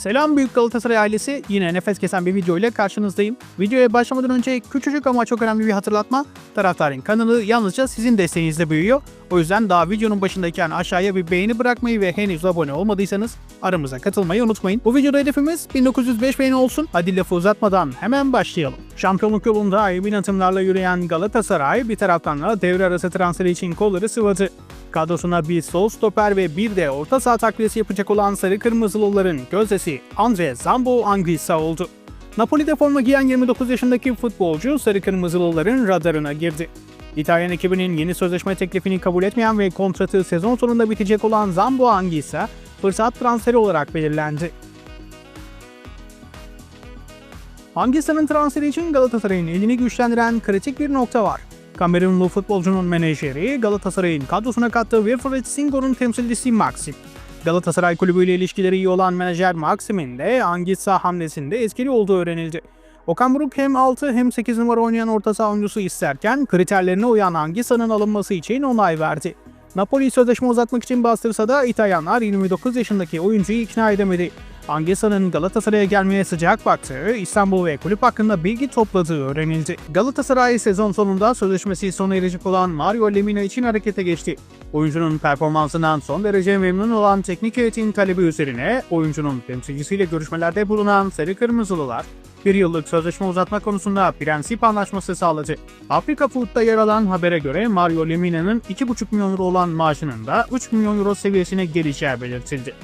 Selam büyük Galatasaray ailesi. Yine nefes kesen bir video ile karşınızdayım. Videoya başlamadan önce küçücük ama çok önemli bir hatırlatma. Taraftarın kanalı yalnızca sizin desteğinizle büyüyor. O yüzden daha videonun başındayken aşağıya bir beğeni bırakmayı ve henüz abone olmadıysanız aramıza katılmayı unutmayın. Bu videoda hedefimiz 1905 beğeni olsun. Hadi lafı uzatmadan hemen başlayalım. Şampiyonluk yolunda emin atımlarla yürüyen Galatasaray bir taraftan da devre arası transferi için kolları sıvadı. Kadrosuna bir sol stoper ve bir de orta saha takviyesi yapacak olan Sarı Kırmızılıların gözdesi Andre Zambo Anguissa oldu. Napoli'de forma giyen 29 yaşındaki futbolcu Sarı Kırmızılıların radarına girdi. İtalyan ekibinin yeni sözleşme teklifini kabul etmeyen ve kontratı sezon sonunda bitecek olan Zambo Anguissa fırsat transferi olarak belirlendi. Angissa'nın transferi için Galatasaray'ın elini güçlendiren kritik bir nokta var. Kamerunlu futbolcunun menajeri Galatasaray'ın kadrosuna kattığı Wilfried Singo'nun temsilcisi Maxim. Galatasaray Kulübü ile ilişkileri iyi olan menajer Maxim'in de Angissa hamlesinde etkili olduğu öğrenildi. Okan Buruk hem 6 hem 8 numara oynayan orta saha oyuncusu isterken kriterlerine uyan Angissa'nın alınması için onay verdi. Napoli sözleşme uzatmak için bastırsa da İtalyanlar 29 yaşındaki oyuncuyu ikna edemedi. Angessa'nın Galatasaray'a gelmeye sıcak baktığı, İstanbul ve kulüp hakkında bilgi topladığı öğrenildi. Galatasaray sezon sonunda sözleşmesi sona erecek olan Mario Lemina için harekete geçti. Oyuncunun performansından son derece memnun olan teknik heyetin talebi üzerine oyuncunun temsilcisiyle görüşmelerde bulunan Sarı Kırmızılılar, bir yıllık sözleşme uzatma konusunda prensip anlaşması sağladı. Afrika Food'da yer alan habere göre Mario Lemina'nın 2,5 milyon euro olan maaşının da 3 milyon euro seviyesine geleceği belirtildi.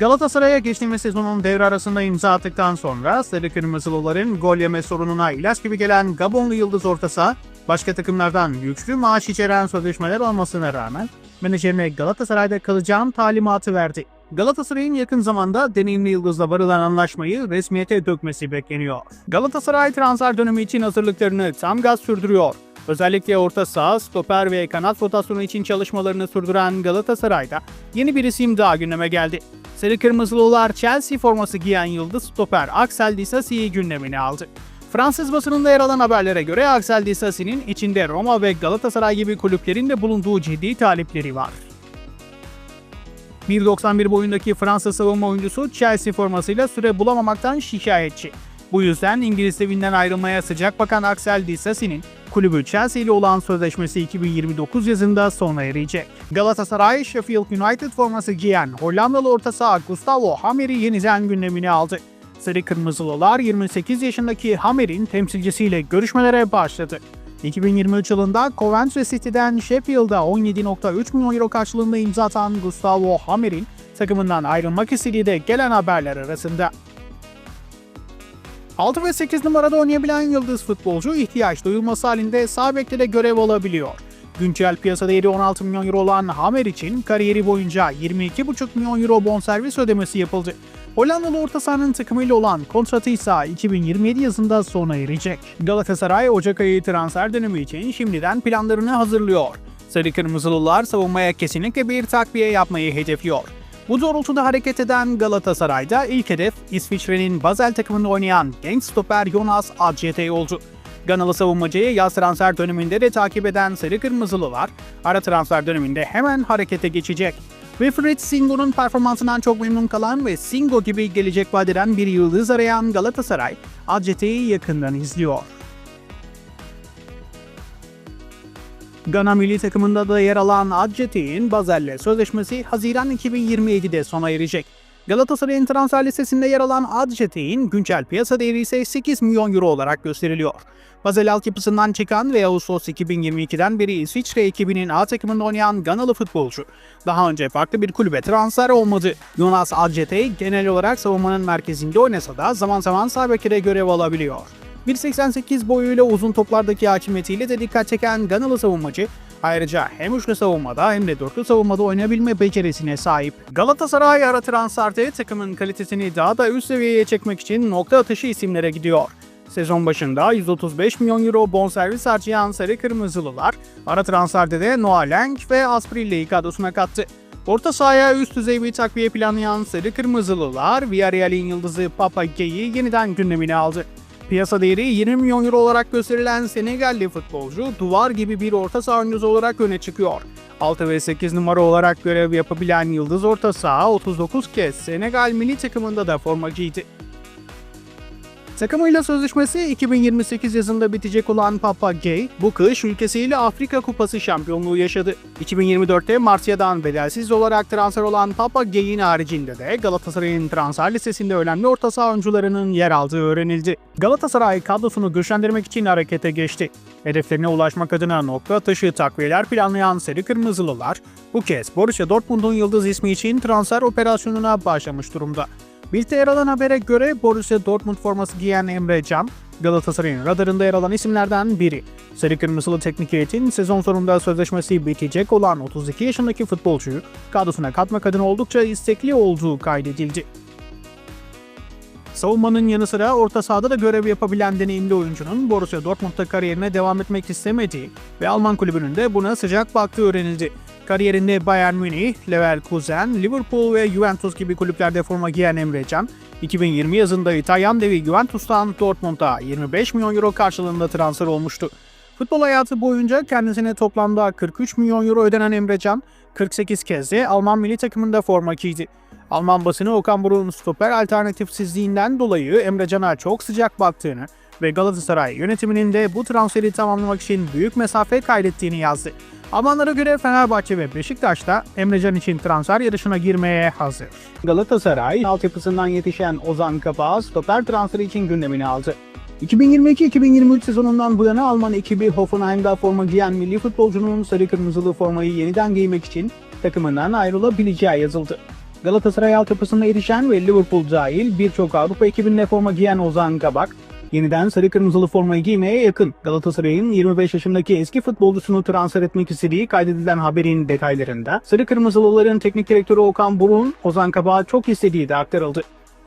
Galatasaray'a geçtiğimiz sezonun devre arasında imza attıktan sonra Sarı Kırmızılıların gol yeme sorununa ilaç gibi gelen Gabonlu Yıldız orta saha, başka takımlardan güçlü maaş içeren sözleşmeler olmasına rağmen menajerine Galatasaray'da kalacağım talimatı verdi. Galatasaray'ın yakın zamanda deneyimli Yıldız'la varılan anlaşmayı resmiyete dökmesi bekleniyor. Galatasaray transfer dönemi için hazırlıklarını tam gaz sürdürüyor. Özellikle orta saha, stoper ve kanat rotasyonu için çalışmalarını sürdüren Galatasaray'da yeni bir isim daha gündeme geldi. Sarı Kırmızılılar Chelsea forması giyen yıldız stoper Axel Disasi'yi gündemine aldı. Fransız basınında yer alan haberlere göre Axel Disasi'nin içinde Roma ve Galatasaray gibi kulüplerin de bulunduğu ciddi talipleri var. 1.91 boyundaki Fransız savunma oyuncusu Chelsea formasıyla süre bulamamaktan şikayetçi. Bu yüzden İngiliz evinden ayrılmaya sıcak bakan Axel Disasi'nin kulübü Chelsea ile olan sözleşmesi 2029 yazında sona erecek. Galatasaray, Sheffield United forması giyen Hollandalı orta saha Gustavo Hamer'i yeniden gündemine aldı. Sarı Kırmızılılar 28 yaşındaki Hamer'in temsilcisiyle görüşmelere başladı. 2023 yılında Coventry City'den Sheffield'a 17.3 milyon euro karşılığında imza atan Gustavo Hamer'in takımından ayrılmak istediği de gelen haberler arasında. 6 ve 8 numarada oynayabilen yıldız futbolcu ihtiyaç duyulması halinde sağ bekte de görev alabiliyor. Güncel piyasa değeri 16 milyon euro olan Hamer için kariyeri boyunca 22,5 milyon euro bonservis ödemesi yapıldı. Hollandalı orta sahanın takımıyla olan kontratı ise 2027 yazında sona erecek. Galatasaray Ocak ayı transfer dönemi için şimdiden planlarını hazırlıyor. Sarı Kırmızılılar savunmaya kesinlikle bir takviye yapmayı hedefliyor. Bu doğrultuda hareket eden Galatasaray'da ilk hedef İsviçre'nin Basel takımında oynayan genç stoper Jonas Adjete oldu. Ganalı savunmacıyı yaz transfer döneminde de takip eden Sarı Kırmızılılar, ara transfer döneminde hemen harekete geçecek. Wilfried Singo'nun performansından çok memnun kalan ve Singo gibi gelecek vadeden bir yıldız arayan Galatasaray, Adjete'yi yakından izliyor. Gana milli takımında da yer alan Adjete'in Basel'le sözleşmesi Haziran 2027'de sona erecek. Galatasaray'ın transfer listesinde yer alan Adjete'in güncel piyasa değeri ise 8 milyon euro olarak gösteriliyor. Basel altyapısından çıkan ve Ağustos 2022'den beri İsviçre ekibinin A takımında oynayan Ganalı futbolcu. Daha önce farklı bir kulübe transfer olmadı. Jonas Adjete genel olarak savunmanın merkezinde oynasa da zaman zaman sağ görev alabiliyor. 1.88 boyuyla uzun toplardaki hakimiyetiyle de dikkat çeken Ganalı savunmacı, ayrıca hem üçlü savunmada hem de dörtlü savunmada oynayabilme becerisine sahip. Galatasaray ara transferde takımın kalitesini daha da üst seviyeye çekmek için nokta atışı isimlere gidiyor. Sezon başında 135 milyon euro bonservis harcayan Sarı Kırmızılılar, ara transferde de Noah Lang ve Asprille'yi kadrosuna kattı. Orta sahaya üst düzey bir takviye planlayan Sarı Kırmızılılar, Villarreal'in yıldızı Papa Gueye yeniden gündemine aldı. Piyasa değeri 20 milyon euro olarak gösterilen Senegalli futbolcu duvar gibi bir orta saha oyuncusu olarak öne çıkıyor. 6 ve 8 numara olarak görev yapabilen Yıldız orta saha 39 kez Senegal milli takımında da forma giydi. Takımıyla sözleşmesi 2028 yazında bitecek olan Papa Gay, bu kış ülkesiyle Afrika Kupası şampiyonluğu yaşadı. 2024'te Marsilya'dan bedelsiz olarak transfer olan Papa Gay'in haricinde de Galatasaray'ın transfer listesinde önemli orta saha oyuncularının yer aldığı öğrenildi. Galatasaray kadrosunu güçlendirmek için harekete geçti. Hedeflerine ulaşmak adına nokta atışı takviyeler planlayan Sarı Kırmızılılar, bu kez Borussia Dortmund'un yıldız ismi için transfer operasyonuna başlamış durumda. Birlikte yer alan habere göre Borussia Dortmund forması giyen Emre Can, Galatasaray'ın radarında yer alan isimlerden biri. Sarı Kırmızılı teknik heyetin sezon sonunda sözleşmesi bitecek olan 32 yaşındaki futbolcuyu kadrosuna katmak adına oldukça istekli olduğu kaydedildi. Savunmanın yanı sıra orta sahada da görev yapabilen deneyimli oyuncunun Borussia Dortmund'da kariyerine devam etmek istemediği ve Alman kulübünün de buna sıcak baktığı öğrenildi. Kariyerinde Bayern Münih, Leverkusen, Liverpool ve Juventus gibi kulüplerde forma giyen Emre Can, 2020 yazında İtalyan devi Juventus'tan Dortmund'a 25 milyon euro karşılığında transfer olmuştu. Futbol hayatı boyunca kendisine toplamda 43 milyon euro ödenen Emre Can, 48 kez de Alman milli takımında forma giydi. Alman basını Okan Buruk'un stoper alternatifsizliğinden dolayı Emre Can'a çok sıcak baktığını ve Galatasaray yönetiminin de bu transferi tamamlamak için büyük mesafe kaydettiğini yazdı. Almanlara göre Fenerbahçe ve Beşiktaş da Emrecan için transfer yarışına girmeye hazır. Galatasaray altyapısından yetişen Ozan Kabak stoper transferi için gündemini aldı. 2022-2023 sezonundan bu yana Alman ekibi Hoffenheim'da forma giyen milli futbolcunun sarı kırmızılı formayı yeniden giymek için takımından ayrılabileceği yazıldı. Galatasaray altyapısına yetişen ve Liverpool dahil birçok Avrupa ekibinde forma giyen Ozan Kabak, yeniden sarı kırmızılı formayı giymeye yakın. Galatasaray'ın 25 yaşındaki eski futbolcusunu transfer etmek istediği kaydedilen haberin detaylarında sarı kırmızılıların teknik direktörü Okan Buruk'un Ozan Kabak'ı çok istediği de aktarıldı.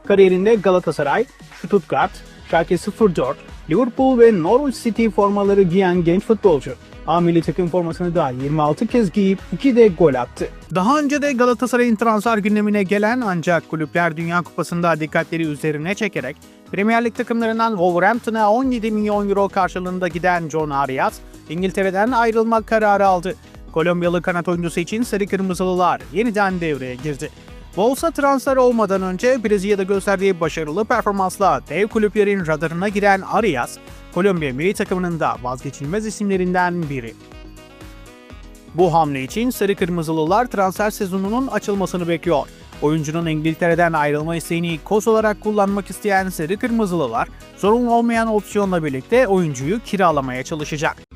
Kariyerinde Galatasaray, Stuttgart, Schalke 04, Liverpool ve Norwich City formaları giyen genç futbolcu. A milli takım formasını da 26 kez giyip 2 de gol attı. Daha önce de Galatasaray'ın transfer gündemine gelen ancak Kulüpler Dünya Kupası'nda dikkatleri üzerine çekerek Premier Lig takımlarından Wolverhampton'a 17 milyon euro karşılığında giden John Arias, İngiltere'den ayrılmak kararı aldı. Kolombiyalı kanat oyuncusu için Sarı Kırmızılılar yeniden devreye girdi. Wolves'a transfer olmadan önce Brezilya'da gösterdiği başarılı performansla dev kulüplerin radarına giren Arias, Kolombiya milli takımının da vazgeçilmez isimlerinden biri. Bu hamle için Sarı Kırmızılılar transfer sezonunun açılmasını bekliyor. Oyuncunun İngiltere'den ayrılma isteğini koz olarak kullanmak isteyen Sarı Kırmızılılar, zorunlu olmayan opsiyonla birlikte oyuncuyu kiralamaya çalışacak.